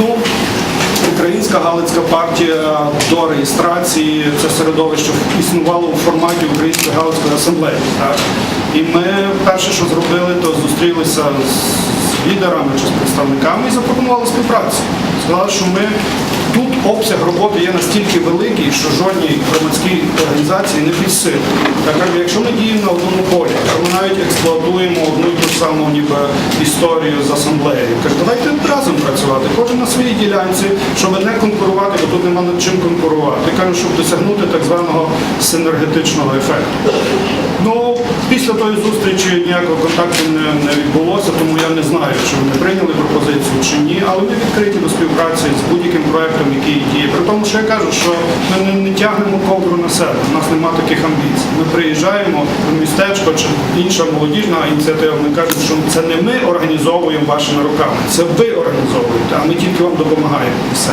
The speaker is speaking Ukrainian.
Ну, Українська Галицька партія до реєстрації це середовище існувало у форматі Української Галицької асамблеї. Так? І ми перше, що зробили, то зустрілися з лідерами чи з представниками і запропонували співпрацю. Сказали, що ми тут обсяг роботи є настільки великий, що жодній громадській організації не під. Я якщо ми діємо на одному полі, якщо ми навіть експлуатуємо одну і ту ж саму ніби, історію з асамблеєю, кажу, давайте разом працювати, кожен на своїй ділянці, щоб не конкурувати, бо тут нема над чим конкурувати. Кажу, щоб досягнути так званого синергетичного ефекту. Ну, після тої зустрічі ніякого контакту не, не відбулося, тому я не знаю, чи вони прийняли пропозицію чи ні, але ми відкриті до співпраці з будь-яким проектом, який діє. При тому, що я кажу, що ми не, не тягнемо ковдру на себе, у нас немає таких амбіцій. Ми приїжджаємо в містечко чи інша молодіжна ініціатива, ми кажемо, що це не ми організовуємо вашими руками, це ви організовуєте, а ми тільки вам допомагаємо і все.